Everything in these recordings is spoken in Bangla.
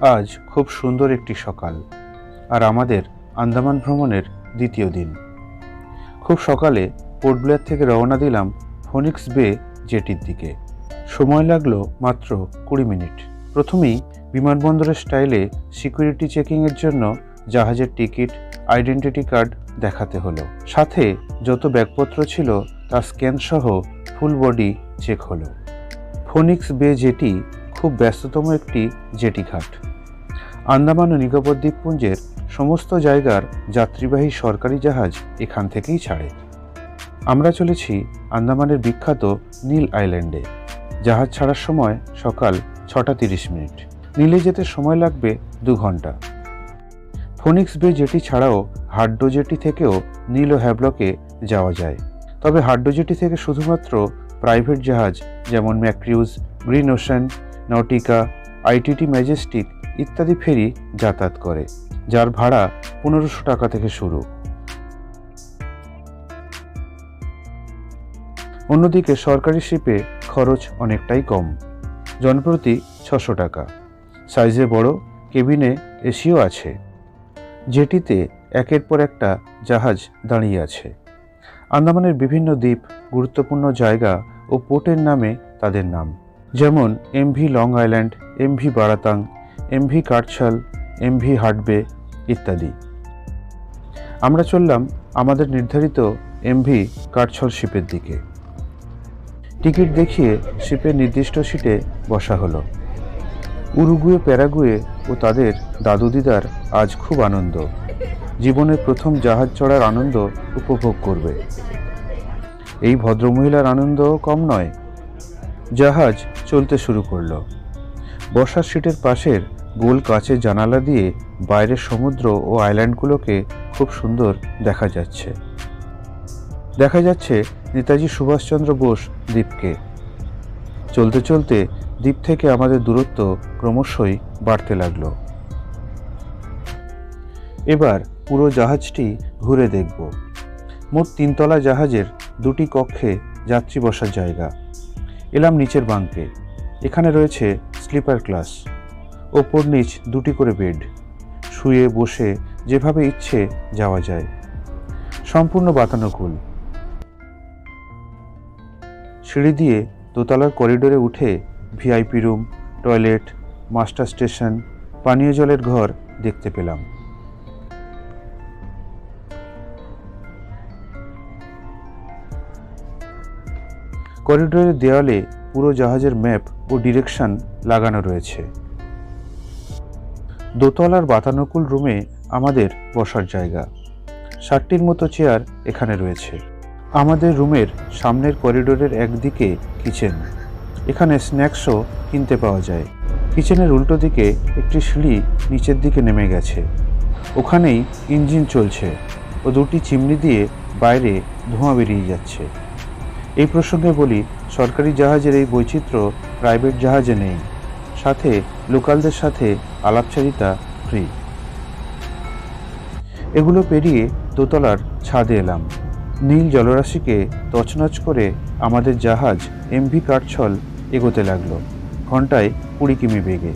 আজ খুব সুন্দর একটি সকাল, আর আমাদের আন্দামান ভ্রমণের দ্বিতীয় দিন। খুব সকালে পোর্ট ব্লেয়ার থেকে রওনা দিলাম ফোনিক্স বে জেটির দিকে। সময় লাগল মাত্র কুড়ি মিনিট। প্রথমেই বিমানবন্দরের স্টাইলে সিকিউরিটি চেকিংয়ের জন্য জাহাজের টিকিট, আইডেন্টিটি কার্ড দেখাতে হলো। সাথে যত ব্যাগপত্র ছিল তার স্ক্যান সহ ফুল বডি চেক হলো। ফোনিক্স বে জেটি খুব ব্যস্ততম একটি জেটি ঘাট আন্দামান ও নিকোবর দ্বীপপুঞ্জের সমস্ত জায়গার যাত্রীবাহী সরকারি জাহাজ এখান থেকেই ছাড়ে। আমরা চলেছি আন্দামানের বিখ্যাত নীল আইল্যান্ডে। জাহাজ ছাড়ার সময় সকাল ছটা তিরিশ মিনিট। নীলে যেতে সময় লাগবে দু ঘণ্টা। ফোনিক্স বে জেটি ছাড়াও হাড্ডো জেটি থেকেও নীল ও হ্যাবলকে যাওয়া যায়। তবে হাড্ডো জেটি থেকে শুধুমাত্র প্রাইভেট জাহাজ যেমন Makruzz, Green Ocean, Nautika, ITT Majestic ইত্যাদি ফেরি যাতায়াত করে, যার ভাড়া পনেরোশো টাকা থেকে শুরু। অন্যদিকে সরকারি শিপে খরচ অনেকটাই কম, জনপ্রতি ছশো টাকা। সাইজে বড়, কেবিনে এসিও আছে, যেটিতে একের পর একটা জাহাজ দাঁড়িয়ে আছে। আন্দামানের বিভিন্ন দ্বীপ গুরুত্বপূর্ণ জায়গা ও পোর্টের নামে তাদের নাম, যেমন MV Long Island, MV Baratang MV Katchal MV Hut Bay ইত্যাদি। আমরা চললাম আমাদের নির্ধারিত এমভি কাটছল শিপের দিকে। টিকিট দেখিয়ে শিপের নির্দিষ্ট সিটে বসা হলো। উরুগুয়ে, প্যারাগুয়ে ও তাদের দাদু দিদার আজ খুব আনন্দ। জীবনের প্রথম জাহাজ চড়ার আনন্দ উপভোগ করবে। এই ভদ্রমহিলার আনন্দও কম নয়। জাহাজ চলতে শুরু করল। বসার সিটের পাশের গোল কাচের জানালা দিয়ে বাইরের সমুদ্র ও আইল্যান্ডগুলোকে খুব সুন্দর দেখা যাচ্ছে। দেখা যাচ্ছে নেতাজি সুভাষচন্দ্র বোস দ্বীপকে। চলতে চলতে দ্বীপ থেকে আমাদের দূরত্ব ক্রমশই বাড়তে লাগল। এবার পুরো জাহাজটি ঘুরে দেখব। মোট তিনতলা জাহাজের দুটি কক্ষে যাত্রী বসার জায়গা। এলাম নিচের বাঙ্কে। এখানে রয়েছে স্লিপার ক্লাস। ওপর নিচ দুটি করে বেড। শুয়ে বসে যেভাবে ইচ্ছে যাওয়া যায়। সম্পূর্ণ বাতানুকূল সিঁড়ি দিয়ে দোতলার করিডোরে উঠে VIP room, toilet, master station, পানীয় জলের ঘর দেখতে পেলাম। করিডোরের দেওয়ালে পুরো জাহাজের ম্যাপ ও ডিরেকশন লাগানো রয়েছে। দোতলার বাতানুকূল রুমে আমাদের বসার জায়গা। ষাটটির মতো চেয়ার এখানে রয়েছে। আমাদের রুমের সামনের করিডোরের একদিকে কিচেন। এখানে স্ন্যাক্সও কিনতে পাওয়া যায়। কিচেনের উল্টো দিকে একটি সিঁড়ি নিচের দিকে নেমে গেছে। ওখানেই ইঞ্জিন চলছে ও দুটি চিমনি দিয়ে বাইরে ধোঁয়া বেরিয়ে যাচ্ছে। এই প্রসঙ্গে বলি, সরকারি জাহাজের এই বৈচিত্র্য প্রাইভেট জাহাজে নেই। সাথে, লোকালদের সাথে আলাপচারিতা, ফ্রি। এগুলো পেরিয়ে দোতলার ছাদে এলাম। নীল জলরাশিকে তছনছ করে আমাদের জাহাজ এমভি কাঠছল এগোতে লাগল, ঘন্টায় কুড়ি কিমি বেগে।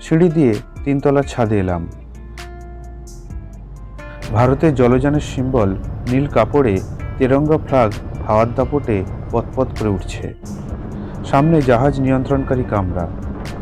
সিঁড়ি দিয়ে তিনতলার ছাদে এলাম। ভারতের জলযানের সিম্বল নীল কাপড়ে তেরঙ্গা ফ্লাগ হাওয়ার দাপটে পথপথ করে উঠছে। সামনে জাহাজ নিয়ন্ত্রণকারী কামরা।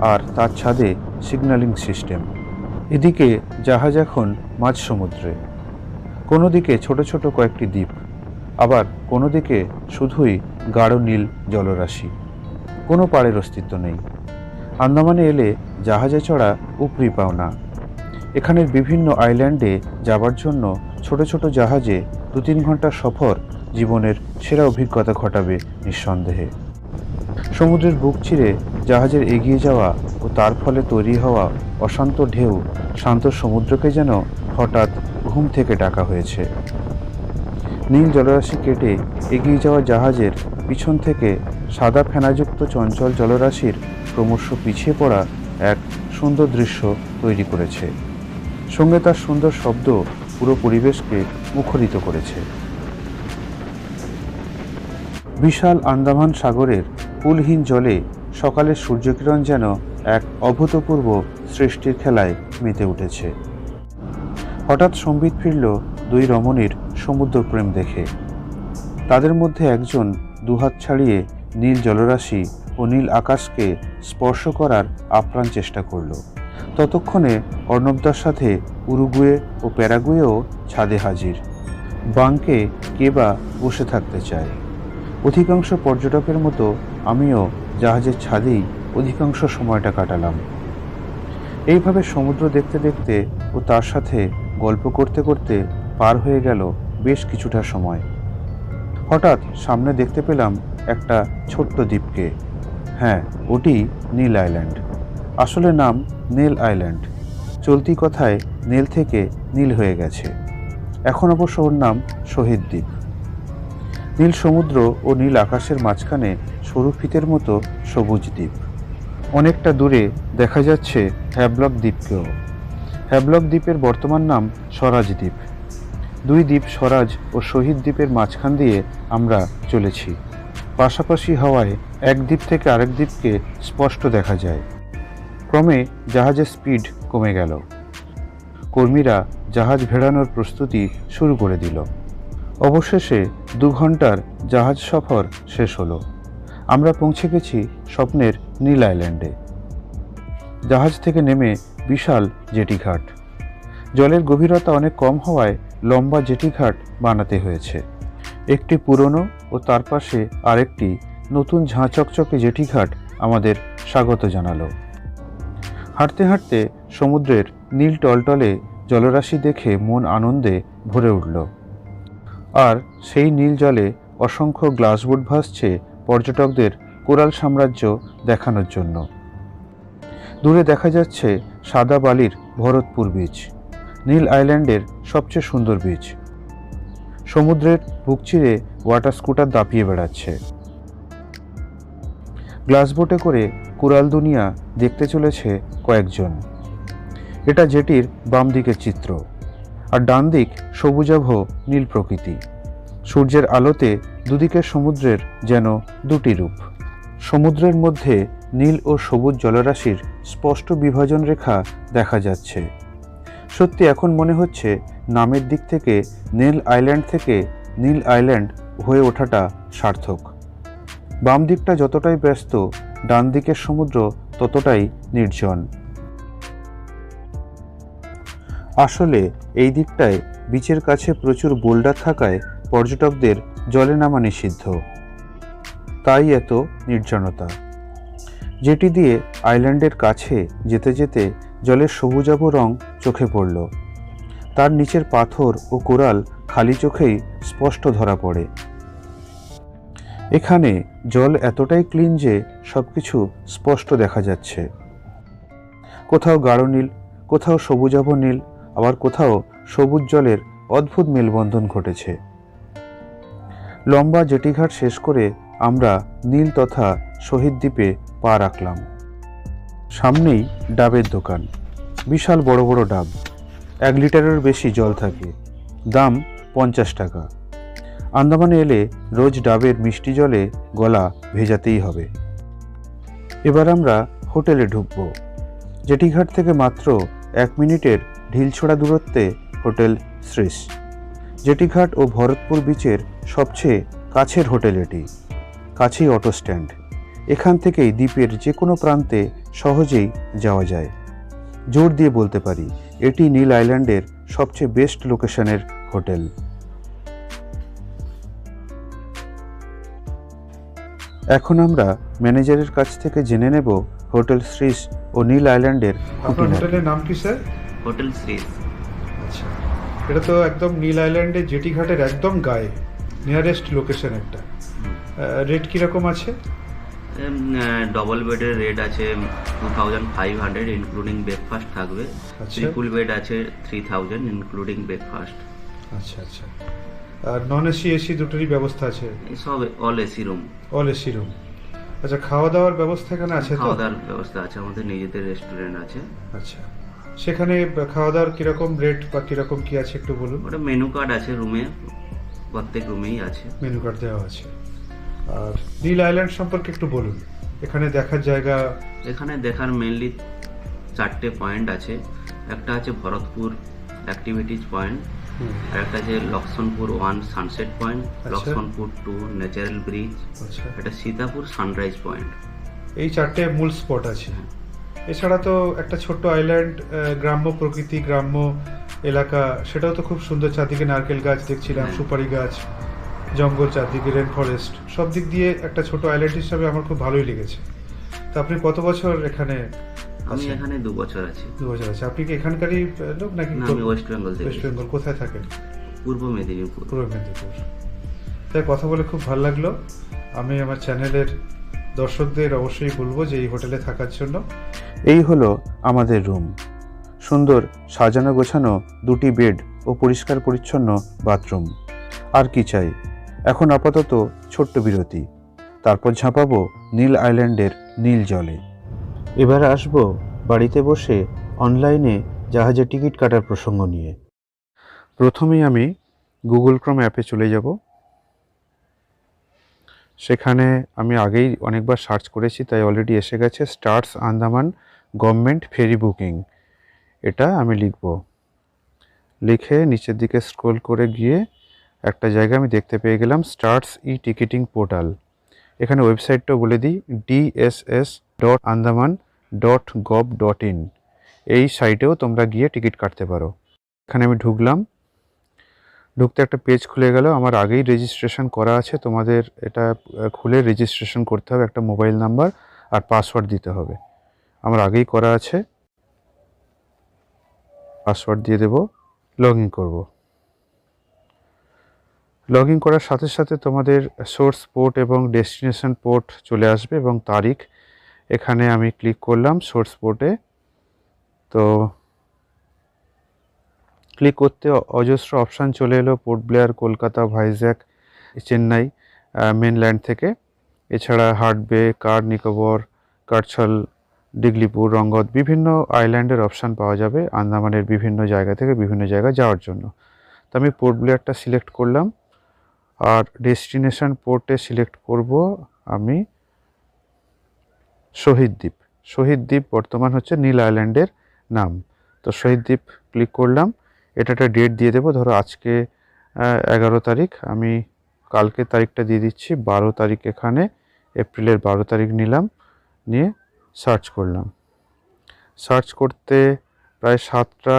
আর তার ছাদে সিগন্যালিং সিস্টেম এদিকে জাহাজ এখন মাঝ সমুদ্রে। কোনো দিকে ছোট ছোট কয়েকটি দ্বীপ, আবার কোনো দিকে শুধুই গাঢ় নীল জলরাশি। কোনো পাড়ের অস্তিত্ব নেই। আন্দামানে এলে জাহাজে চড়া উপরি পাওনা এখানের বিভিন্ন আইল্যান্ডে যাবার জন্য ছোট ছোট জাহাজে দু তিন ঘণ্টার সফর জীবনের সেরা অভিজ্ঞতা ঘটাবে নিঃসন্দেহে। সমুদ্রের বুক চিরে জাহাজের এগিয়ে যাওয়া ও তার ফলে তৈরি হওয়া অশান্ত ঢেউ শান্ত সমুদ্রকে যেন হঠাৎ ঘুম থেকে ডাকা হয়েছে। নীল জলরাশি কেটে এগিয়ে যাওয়া জাহাজের পিছন থেকে সাদা ফেনাযুক্ত চঞ্চল জলরাশির ক্রমশ পিছিয়ে পড়া এক সুন্দর দৃশ্য তৈরি করেছে। সঙ্গে তার সুন্দর শব্দ পুরো পরিবেশকে মুখরিত করেছে। বিশাল আন্দামান সাগরের কুলহীন জলে সকালের সূর্যকিরণ যেন এক অভূতপূর্ব সৃষ্টির খেলায় মেতে উঠেছে। হঠাৎ সম্বিত ফিরল দুই রমণীর সমুদ্রপ্রেম দেখে। তাদের মধ্যে একজন দুহাত ছাড়িয়ে নীল জলরাশি ও নীল আকাশকে স্পর্শ করার আপ্রাণ চেষ্টা করল। ততক্ষণে অর্ণবদার সাথে উরুগুয়ে ও প্যারাগুয়েও ছাদে হাজির। বাংকে কে বা বসে থাকতে চায়। অধিকাংশ পর্যটকের মতো আমিও জাহাজের ছাদেই অধিকাংশ সময়টা কাটালাম। এইভাবে সমুদ্র দেখতে দেখতে ও তার সাথে গল্প করতে করতে পার হয়ে গেল বেশ কিছুটা সময়। হঠাৎ সামনে দেখতে পেলাম একটা ছোট্ট দ্বীপকে। হ্যাঁ ওটি নীল আইল্যান্ড। আসলে নাম নীল আইল্যান্ড। চলতি কথায় নীল থেকে নীল হয়ে গেছে। এখন অবশ্য ওর নাম শহীদ দ্বীপ। নীল সমুদ্র ও নীল আকাশের মাঝখানে সরু ফিতের মতো সবুজ দ্বীপ। অনেকটা দূরে দেখা যাচ্ছে হ্যাবলক দ্বীপকেও। হ্যাবলক দ্বীপের বর্তমান নাম স্বরাজ দ্বীপ। দুই দ্বীপ স্বরাজ ও শহীদ দ্বীপের মাঝখান দিয়ে আমরা চলেছি। পাশাপাশি হওয়ায় এক দ্বীপ থেকে আরেক দ্বীপকে স্পষ্ট দেখা যায়। ক্রমে জাহাজের স্পিড কমে গেল। কর্মীরা জাহাজ ভেড়ানোর প্রস্তুতি শুরু করে দিল। অবশেষে দু ঘণ্টার জাহাজ সফর শেষ হলো। আমরা পৌঁছে গেছি স্বপ্নের নীল আইল্যান্ডে। জাহাজ থেকে নেমে বিশাল জেটিঘাট। জলের গভীরতা অনেক কম হওয়ায় লম্বা জেটিঘাট বানাতে হয়েছে। একটি পুরনো ও তার পাশে আরেকটি নতুন ঝাঁচকচকে জেটিঘাট আমাদের স্বাগত জানালো। হাঁটতে হাঁটতে সমুদ্রের নীল টলটলে জলরাশি দেখে মন আনন্দে ভরে উঠল। আর সেই নীল জলে অসংখ্য গ্লাসবোট ভাসছে পর্যটকদের কোরাল সাম্রাজ্য দেখানোর জন্য। দূরে দেখা যাচ্ছে সাদা বালির ভরতপুর বীচ নীল আইল্যান্ডের সবচেয়ে সুন্দর বিচ সমুদ্রের বুক চিরে ওয়াটার স্কুটার দাপিয়ে বেড়াচ্ছে। গ্লাসবোটে করে কুরাল দুনিয়া দেখতে চলেছে কয়েকজন। এটা জেটির বাম দিকের চিত্র। আর ডান দিক সবুজাভ নীল প্রকৃতি। সূর্যের আলোতে দুদিকের সমুদ্রের যেন দুটি রূপ। সমুদ্রের মধ্যে নীল ও সবুজ জলরাশির স্পষ্ট বিভাজন রেখা দেখা যাচ্ছে। সত্যি এখন মনে হচ্ছে নামের দিক থেকে নীল আইল্যান্ড থেকে নীল আইল্যান্ড হয়ে ওঠাটা সার্থক। বাম দিকটা যতটাই ব্যস্ত, ডান দিকের সমুদ্র ততটাই নির্জন। আসলে এই দিকটায় বিচের কাছে প্রচুর বোল্ডার থাকায় পর্যটকদের জলে নামা নিষিদ্ধ। তাই এত নির্জনতা। যেটি দিয়ে আইল্যান্ডের কাছে যেতে যেতে জলের সবুজাভ রং চোখে পড়ল। তার নিচের পাথর ও কোরাল খালি চোখেই স্পষ্ট ধরা পড়ে। এখানে জল এতটাই ক্লিন যে সব কিছু স্পষ্ট দেখা যাচ্ছে। কোথাও গাঢ় নীল, কোথাও সবুজাভ নীল আবার কোথাও সবুজ জলের অদ্ভুত মেলবন্ধন ঘটেছে। লম্বা জেটিঘাট শেষ করে আমরা নীল তথা শহীদ দ্বীপে পা রাখলাম। সামনেই ডাবের দোকান। বিশাল বড় বড় ডাব। এক লিটারের বেশি জল থাকে। দাম পঞ্চাশ টাকা। আন্দামানে এলে রোজ ডাবের মিষ্টি জলে গলা ভেজাতেই হবে। এবার আমরা হোটেলে ঢুকব। জেটিঘাট থেকে মাত্র এক মিনিটের ঢিলছোড়া দূরত্বে হোটেল শ্রীশ। জেটিঘাট ও ভরতপুর বিচের সবচেয়ে কাছের হোটেল এটি। কাছেই অটো স্ট্যান্ড এখান থেকেই দ্বীপের যে কোনো প্রান্তে সহজেই যাওয়া যায়। জোর দিয়ে বলতে পারি এটি নীল আইল্যান্ডের সবচেয়ে বেস্ট লোকেশনের হোটেল। এখন আমরা ম্যানেজারের কাছ থেকে জেনে নেব হোটেল শ্রীশ ও নীল আইল্যান্ডের হোটেলের নাম কি স্যার? হোটেল শ্রী আচ্ছা। এটা তো একদম নীল আইল্যান্ডের জেটি ঘাটের একদম গায়ে নিয়ারেস্ট লোকেশন একটা। রেট কীরকম আছে? ডবল বেডের রেট আছে two thousand five hundred including breakfast থাকবে। আচ্ছা। ট্রিপুল বেড আছে থ্রি থাউজেন্ড ইনক্লুডিং ব্রেকফাস্ট আচ্ছা আচ্ছা। আর নন এসি এসি দুটোরই ব্যবস্থা আছে? সব all AC room all AC room আচ্ছা খাওয়া দাওয়ার ব্যবস্থা এখানে আছে তো? খাওয়া দাওয়ার ব্যবস্থা আছে আমাদের নিজেদের রেস্টুরেন্ট আছে। আচ্ছা। সেখানে খাওয়া দাওয়ার কীরকম রেট বা কীরকম কি আছে একটু বলুন? ওটা মেনু কার্ড আছে রুমে প্রত্যেক রুমেই আছে। মেনু কার্ড দেওয়া আছে। আর নীল আইল্যান্ড সম্পর্কে একটু বলুন। এখানে দেখার জায়গা? এখানে দেখার মেনলি চারটে পয়েন্ট আছে। একটা আছে ভরতপুর অ্যাক্টিভিটিজ পয়েন্ট আর একটা আছে Laxmanpur one sunset point. Laxmanpur two natural bridge এটা সীতাপুর সানরাইজ পয়েন্ট এই চারটে মূল স্পট আছে। এছাড়া তো একটা ছোট্ট আইল্যান্ড গ্রাম্য প্রকৃতি গ্রাম্য এলাকা সেটাও তো খুব সুন্দর চারদিকে নারকেল গাছ দেখছিলাম হ্যাঁ। সুপারি গাছ জঙ্গল চারদিকে রেন ফরেস্ট সব দিক দিয়ে একটা ছোট আইল্যান্ড হিসাবে আমার খুব ভালোই লেগেছে। তা আপনি কত বছর এখানে আমি এখানে দু বছর আছি। দু বছর আছে আপনি কি এখানকারই লোক নাকি? আমি ওয়েস্ট বেঙ্গল থেকে। ওয়েস্ট বেঙ্গল কোথায় থাকেন? পূর্ব মেদিনীপুর। পূর্ব মেদিনীপুর। তাই কথা বলে খুব ভালো লাগল। আমি আমার চ্যানেলের দর্শকদের অবশ্যই বলব যে এই হোটেলে থাকার জন্য। এই হলো আমাদের রুম। সুন্দর সাজানো গোছানো দুটি বেড ও পরিষ্কার পরিচ্ছন্ন বাথরুম। আর কি চাই? এখন আপাতত ছোট্ট বিরতি। তারপর ঝাঁপাবো নীল আইল্যান্ডের নীল জলে। এবার আসব বাড়িতে বসে অনলাইনে জাহাজে টিকিট কাটার প্রসঙ্গ নিয়ে। প্রথমেই আমি গুগল ক্রোম অ্যাপে চলে যাব। সেখানে আমি আগেই অনেকবার সার্চ করেছি, তাই অলরেডি এসে গেছে stars Andaman government ferry booking এটা আমি লিখব। লিখে নিচের দিকে স্ক্রোল করে গিয়ে একটা জায়গা আমি দেখতে পেয়ে গেলাম স্টার্টস ই টিকিটিং পোর্টাল এখানে ওয়েবসাইটটাও বলে দিই DSS dot Andaman dot gov dot in এই সাইটেও তোমরা গিয়ে টিকিট কাটতে পারো। এখানে আমি ঢুকলাম ঢুকতে একটা পেজ খুলে গেল। আমার আগেই রেজিস্ট্রেশন করা আছে। তোমাদের এটা খুলে রেজিস্ট্রেশন করতে হবে একটা মোবাইল নাম্বার আর পাসওয়ার্ড দিতে হবে। আমার আগেই করা আছে। পাসওয়ার্ড দিয়ে দেব। লগ ইন করব। লগ ইন করার সাথে সাথে তোমাদের সোর্স পোর্ট এবং ডেস্টিনেশন পোর্ট চলে আসবে এবং তারিখ। এখানে আমি ক্লিক করলাম সোর্স পোর্টে তো ক্লিক করতে অজস্র অপশান চলে এলো, পোর্ট ব্লেয়ার, কলকাতা, ভাইজ্যাক, চেন্নাই মেনল্যান্ড থেকে। এছাড়া হার্ডবে কার, নিকোবর কারছল ডিগলিপুর রঙ্গত বিভিন্ন আইল্যান্ডের অপশান পাওয়া যাবে আন্দামানের বিভিন্ন জায়গা থেকে বিভিন্ন জায়গায় যাওয়ার জন্য। তো আমি পোর্ট ব্লেয়ারটা সিলেক্ট করলাম আর ডেস্টিনেশন পোর্টে সিলেক্ট করব আমি শহীদ দ্বীপ। শহীদ দ্বীপ বর্তমান হচ্ছে নীল আইল্যান্ডের নাম। তো শহীদ দ্বীপ ক্লিক করলাম। এটা একটা ডেট দিয়ে দেবো। ধরো আজকে এগারো তারিখ, আমি কালকে তারিখটা দিয়ে দিচ্ছি, বারো তারিখ এখানে, এপ্রিলের বারো তারিখ নিলাম, নিয়ে সার্চ করলাম। সার্চ করতে প্রায় সাতটা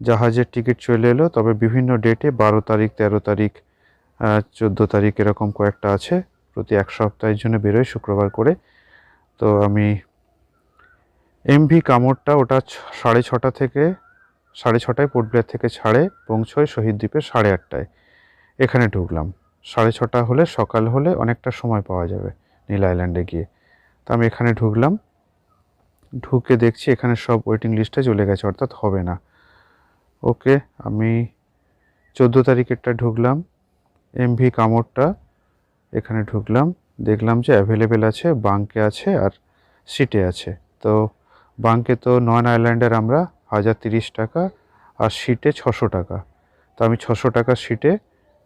জাহাজের টিকিট চলে এলো, তবে বিভিন্ন ডেটে বারো তারিখ, তেরো তারিখ চোদ্দ তারিখ এরকম কয়েকটা আছে। প্রতি এক সপ্তাহের জন্য বেরোয় শুক্রবার করে। তো আমি এমভি কামড়টা ওটা সাড়ে ছটা থেকে সাড়ে ছটায় পোর্ট ব্লেয়ার থেকে ছাড়ে পৌঁছয় শহীদ দ্বীপে সাড়ে আটটায়। এখানে ঢুকলাম। সাড়ে ছটা হলে, সকাল হলে অনেকটা সময় পাওয়া যাবে নীল আইল্যান্ডে গিয়ে। তো আমি এখানে ঢুকলাম। ঢুকে দেখছি এখানে সব ওয়েটিং লিস্টে চলে গেছে, অর্থাৎ হবে না। ওকে, আমি চোদ্দ তারিখেরটা ঢুকলাম। এমভি কামড়টা এখানে ঢুকলাম। দেখলাম যে অ্যাভেলেবেল আছে বাঙ্কে আছে আর সিটে আছে। তো বাঙ্কে তো নন আইল্যান্ডের আমরা হাজার তিরিশ টাকা আর সিটে ছশো টাকা। তো আমি ছশো টাকা সিটে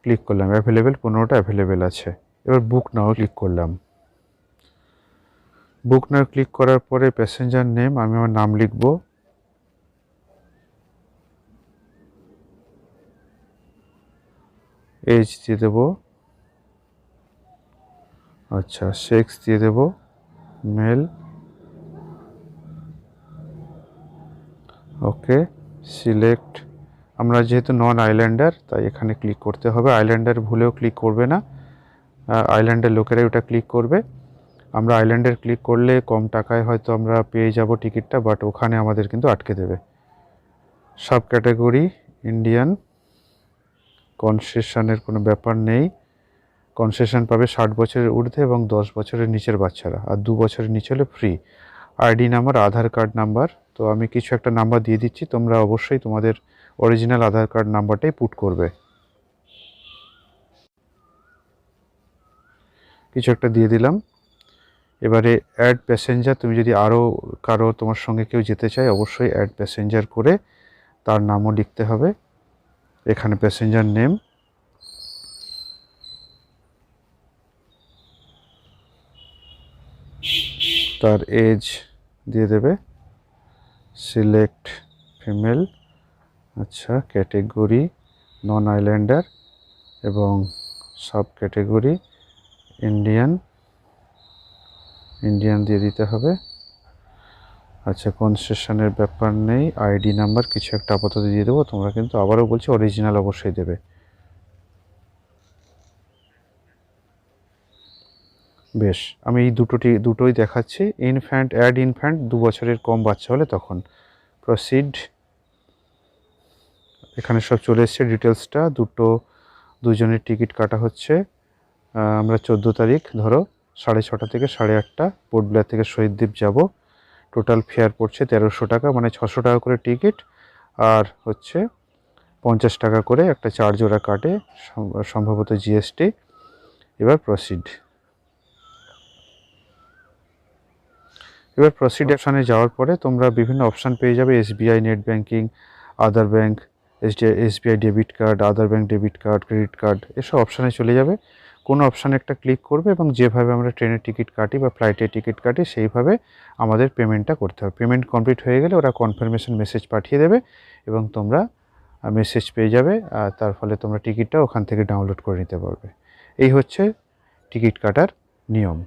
ক্লিক করলাম। অ্যাভেলেবেল পনেরোটা অ্যাভেলেবেল আছে। এবার বুক নাও ক্লিক করলাম। বুক নাও ক্লিক করার পরে প্যাসেঞ্জার নেম আমি আমার নাম লিখব। এজ দিয়ে দেবো। আচ্ছা সেক্স দিয়ে দেব। মেল ওকে, সিলেক্ট। আমরা যেহেতু নন আইল্যান্ডার, তাই এখানে ক্লিক করতে হবে। আইল্যান্ডার ভুলেও ক্লিক করবে না। আইল্যান্ডের লোকেরাই ওটা ক্লিক করবে। আমরা আইল্যান্ডের ক্লিক করলে কম টাকায় হয়তো আমরা পেয়ে যাব টিকিটটা, বাট ওখানে আমাদের কিন্তু আটকে দেবে। Sub category Indian. কনসেশনের কোনো ব্যাপার নেই। কনসেশন পাবে ষাট বছরের ঊর্ধ্বে এবং দশ বছরের নিচের বাচ্চারা। আর দু বছরের নিচে হলে free. ID number, Aadhaar card number. তো আমি কিছু একটা নাম্বার দিয়ে দিচ্ছি, তোমরা অবশ্যই তোমাদের অরিজিনাল আধার কার্ড নাম্বারটাই পুট করবে। কিছু একটা দিয়ে দিলাম। এবারে অ্যাড প্যাসেঞ্জার, তুমি যদি আরও কারও তোমার সঙ্গে কেউ যেতে চায়, অবশ্যই অ্যাড প্যাসেঞ্জার করে তার নামও লিখতে হবে। এখানে প্যাসেঞ্জার নেম। তার এজ। দিয়ে দেবে। সিলেক্ট ফিমেল আচ্ছা ক্যাটেগরি নন আইল্যান্ডার এবং সাব ক্যাটেগরি ইন্ডিয়ান ইন্ডিয়ান দিয়ে দিতে হবে। আচ্ছা কনসেশনের ব্যাপার নেই আইডি নাম্বার কিছু একটা আপাতত দিয়ে দেবো, তোমরা কিন্তু আবারও বলছি অরিজিনাল অবশ্যই দেবে। বেশ, আমি এই দুটোটি, দুটোই দেখাচ্ছি। ইনফ্যান্ট অ্যাড ইনফ্যান্ট দু বছরের কম বাচ্চা হলে তখন। প্রসিড এখানে সব চলে এসছে ডিটেলসটা দুটো, দুজনের টিকিট কাটা হচ্ছে। আমরা চোদ্দ তারিখ, ধরো, সাড়ে ছটা থেকে সাড়ে আটটা পোর্ট থেকে শহীদদ্বীপ যাব। টোটাল ফেয়ার পড়ছে তেরোশো টাকা মানে ছশো টাকা করে টিকিট আর হচ্ছে, পঞ্চাশ টাকা করে একটা চার্জ ওরা কাটে, সম- সম্ভবত জিএসটি এবার প্রসিড এবার প্রসিড অপশানে যাওয়ার পরে তোমরা বিভিন্ন অপশান পেয়ে যাবে SBI net banking other bank SBI debit card other bank debit card credit card এসব অপশানে চলে যাবে। কোনো অপশানে একটা ক্লিক করবে এবং যেভাবে আমরা ট্রেনের টিকিট কাটি বা ফ্লাইটের টিকিট কাটি, সেইভাবে আমাদের পেমেন্টটা করতে হবে। পেমেন্ট কমপ্লিট হয়ে গেলে ওরা কনফার্মেশন মেসেজ পাঠিয়ে দেবে এবং তোমরা মেসেজ পেয়ে যাবে আর তার ফলে তোমরা টিকিটটা ওখান থেকে ডাউনলোড করে নিতে পারবে। এই হচ্ছে টিকিট কাটার নিয়ম।